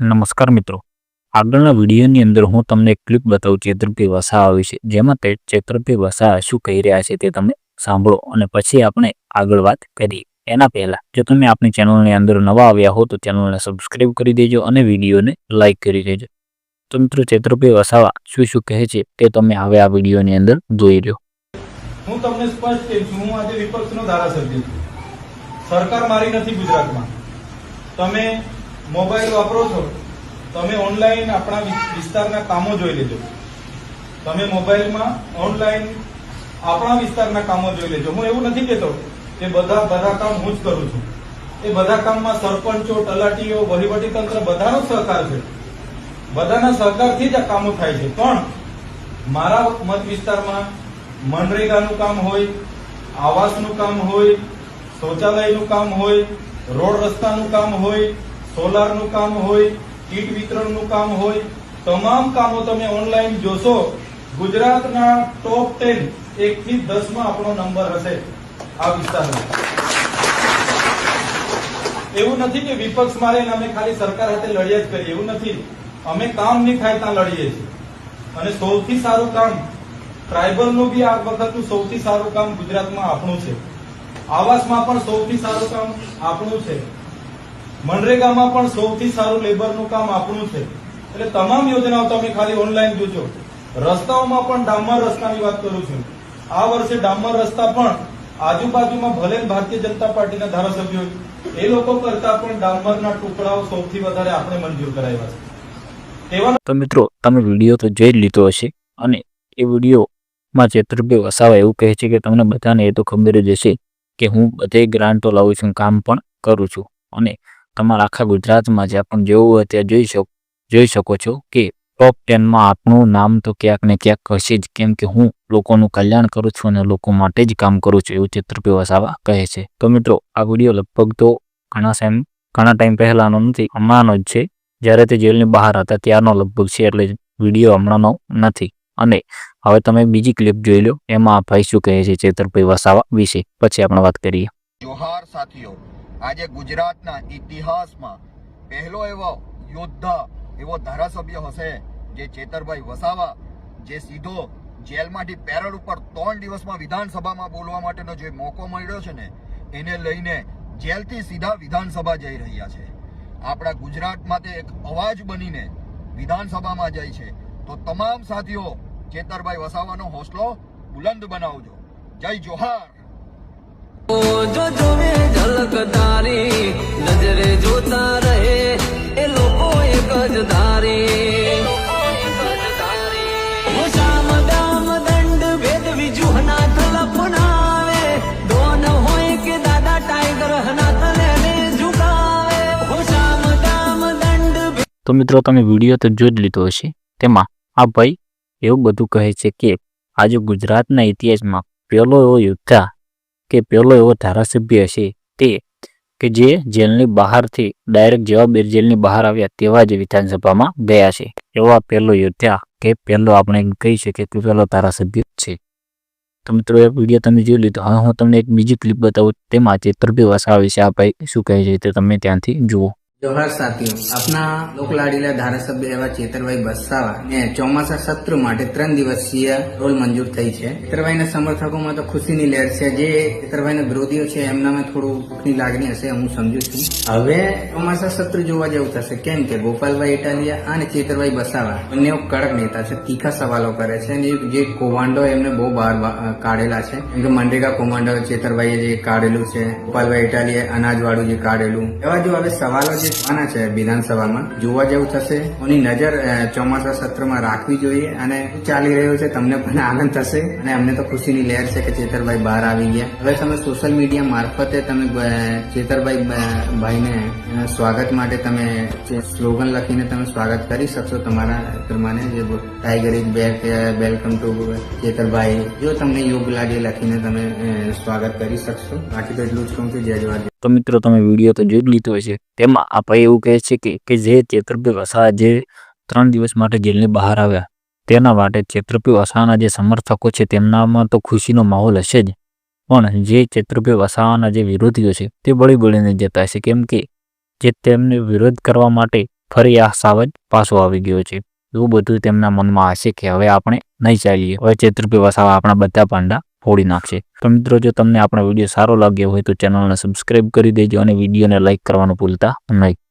નમસ્કાર મિત્રો. આગળના વિડીયોની અંદર હું તમને એક ક્લિપ બતાવું ચેતરપી વસાવા વિશે જેમાં તે ચેતરપી વસાવા શું કહી રહ્યા છે તે તમે સાંભળો અને પછી આપણે આગળ વાત કરીએ. એના પહેલા, જો તમે આપણી ચેનલની અંદર નવા આવ્યા હો તો ચેનલને સબસ્ક્રાઈબ કરી દેજો અને વિડીયોને લાઈક કરી દેજો. તો મિત્રો ચેતરપી વસાવા શું શું કહે છે તે તમે હવે આ વિડીયોની અંદર જોઈ રહ્યો. હું તમને સ્પષ્ટ કહું છું, હું આજે વિપક્ષનો ધારાસભ્ય છું. સરકાર મારી નથી ગુજરાતમાં. તમે મોબાઈલ વાપરો છો, તમે ઓનલાઈન આપણા વિસ્તારના કામો જોઈ લેજો. તમે મોબાઈલમાં ઓનલાઈન આપણા વિસ્તારના કામો જોઈ લેજો. હું એવું નથી કહેતો કે બધા બધા કામ હું જ કરું છું. એ બધા કામમાં સરપંચો, તલાટીઓ, વહીવટી તંત્ર બધાનો સહકાર છે. બધાના સહકારથી જ આ કામો થાય છે. પણ મારા મત વિસ્તારમાં મનરેગાનું કામ હોય, આવાસનું કામ હોય, શૌચાલયનું કામ હોય, રોડ રસ્તાનું કામ હોય સોલારનું કામ હોય, કીટ વિતરણનું કામ હોય, તમામ કામો તમે ઓનલાઈન જોશો, ગુજરાતના ટોપ ટેન એક થી દસમાં આપણો નંબર હશે આ વિસ્તારમાં. એવું નથી કે વિપક્ષ મારે અમે ખાલી સરકાર સાથે લડીએ જ કરીએ, એવું નથી. અમે કામ નહીં થાય ત્યાં લડીએ છીએ. અને સૌથી સારું કામ ટ્રાઇબલનું બી આ વખતનું સૌથી સારું કામ ગુજરાતમાં આપણું છે. આવાસમાં પણ સૌથી સારું કામ આપણું છે. મનરેગામાં પણ સૌથી સારું લેબરનું કામ આપણું છે. એટલે તમામ યોજનાઓ તમે ખાલી ઓનલાઈન જોજો. રસ્તાઓમાં પણ ડામર રસ્તાની વાત કરું છું. આ વર્ષે ડામર રસ્તા પણ આજુબાજુમાં ભલે ભારતીય જનતા પાર્ટીના ધારાસભ્યો એ લોકો કરતા પણ ડામરના ટુકડાઓ સૌથી વધારે આપણે મંજૂર કરાવ્યા છે. તો મિત્રો, તમે વીડિયો તો જોઈ જ લીધો હશે અને એ વિડીયોમાં ચેતરભાઈ વસાવા એવું કહે છે કે તમને બધાને એ તો ખબર જ હશે કે હું બધે ગ્રાન્ટો લાવું છું, કામ પણ કરું છું. અને તમારા આખા ગુજરાતમાં જ્યાં પણ જેવું હોય ત્યાં જોઈ શકો જોઈ શકો છો કે ટોપ ટેનમાં આપણું નામ તો ક્યાંક ને ક્યાંક હશે જ. કેમ કે હું લોકોનું કલ્યાણ કરું છું અને લોકો માટે જ કામ કરું છું એવું ચેતરભાઈ વસાવા કહે છે. તો મિત્રો, આ વીડિયો લગભગ તો ઘણા ટાઈમ ઘણા ટાઈમ પહેલાંનો નથી, હમણાંનો જ છે. જ્યારે તે જેલની બહાર હતા ત્યારનો લગભગ છે એટલે વીડિયો હમણાંનો નથી. અને હવે તમે બીજી ક્લિપ જોઈ લો, એમાં ભાઈ શું કહે છે ચેતરભાઈ વસાવા વિશે. પછી આપણે વાત કરીએ. જોહાર સાથીઓ આજે ગુજરાતના ઇતિહાસમાં પહેલો એવો યોદ્ધા, એવો ધારાસભ્ય હશે જે ચેતરભાઈ વસાવા, જે સીધો જેલમાંથી પેરલ ઉપર ત્રણ દિવસમાં વિધાનસભામાં બોલવા માટેનો જે મોકો મળ્યો છે ને, એને લઈને જેલથી સીધા વિધાનસભા જઈ રહ્યા છે. આપણા ગુજરાતમાં તે એક અવાજ બનીને વિધાનસભામાં જાય છે. તો તમામ સાથીઓ, ચેતરભાઈ વસાવાનો હોસલો બુલંદ બનાવજો. જય જોહાર! તો મિત્રો તમે વીડિયો તો જોઈ લીધો હશે. તેમાં આ ભાઈ એવું બધું કહે છે કે આજે ગુજરાતના ઇતિહાસમાં પહેલો એવો યોદ્ધા કે પહેલો એવો ધારાસભ્ય છે તે કે જે જેલની બહારથી ડાયરેક્ટ જેવા જેલની બહાર આવ્યા તેવા જ વિધાનસભામાં ગયા છે. એવા પહેલો યોદ્ધા કે પહેલો આપણે કહી શકીએ કે પહેલો ધારાસભ્ય છે. તો મિત્રો એ વીડિયો તમે જોઈ લીધો. હવે હું તમને એક બીજી ક્લિપ બતાવું. તેમાં ચેતરભાઈ વસાવા વિશે આ ભાઈ શું કહે છે તે તમે ત્યાંથી જુઓ. જોહાર સાથીઓ, આપના લોકલાડીલા ધારાસભ્ય એવા ચેતરભાઈ બસાવા ને ચોમાસા સત્ર માટે ત્રણ દિવસીય રોલ મંજૂર થઈ છે. ચેતરભાઈના સમર્થકોમાં તો ખુશીની લહેર છે. જે ચેતરભાઈના વિરોધીઓ છે, એમનામાં થોડું દુઃખની લાગણી હશે હું સમજુ છું. હવે ચોમાસા સત્ર જોવા જેવું થશે. કેમ કે ગોપાલભાઈ ઇટાલિયા અને ચેતરભાઈ બસાવા બંને કડક નેતા છે, તીખા સવાલો કરે છે અને જે કૌભાંડો એમને બહુ બહાર કાઢેલા છે. કેમ કે મનરેગા કૌભાંડો ચેતરભાઈએ જે કાઢેલું છે, ગોપાલભાઈ ઇટાલીએ અનાજવાળું જે કાઢેલું. એવા જો હવે સવાલો જે થવાના છે વિધાનસભામાં, જોવા જેવું થશે, એની નજર ચોમાસા સત્રમાં રાખવી જોઈએ અને ચાલી રહ્યો છે, તમને પણ આનંદ થશે અને અમને તો ખુશીની લહેર છે કે ચેતરભાઈ બહાર આવી ગયા. હવે તમે સોશિયલ મીડિયા મારફતે તમે ચેતરભાઈ ભાઈને સ્વાગત માટે તમે સ્લોગન લખીને તમે સ્વાગત કરી શકશો તમારા પ્રમાણે, જે tiger is back welcome to Chaitarbhai. જો તમને યોગ લાગે લખીને તમે સ્વાગત કરી શકશો. બાકી તો એટલું જ કહું છું, જય જવાહર તો મિત્રો તમે વીડિયો તો જોઈ જ લીધો હશે. તેમાં આ ભાઈ એવું કહે છે કે કે જે ચેતરભાઈ વસાવા જે ત્રણ દિવસ માટે જેલની બહાર આવ્યા, તેના માટે ચેતરભાઈ વસાવાના જે સમર્થકો છે, તેમનામાં તો ખુશીનો માહોલ હશે જ. પણ જે ચેતરભાઈ વસાવાના જે વિરોધીઓ છે, તે બળી બળીને જતા હશે. કેમ કે જે તેમને વિરોધ કરવા માટે ફરી આ સાવજ પાછો આવી ગયો છે. એવું બધું તેમના મનમાં હશે કે હવે આપણે નહીં ચાલીએ. હવે ચેતુરભાઈ વસાવા આપણા બધા પાંડા ફોડી નાખશે. તો મિત્રો, જો તમને આપણો વીડિયો સારો લાગ્યો હોય તો ચેનલને સબસ્ક્રાઇબ કરી દેજો અને વિડીયોને લાઇક કરવાનું ભૂલતા નહીં.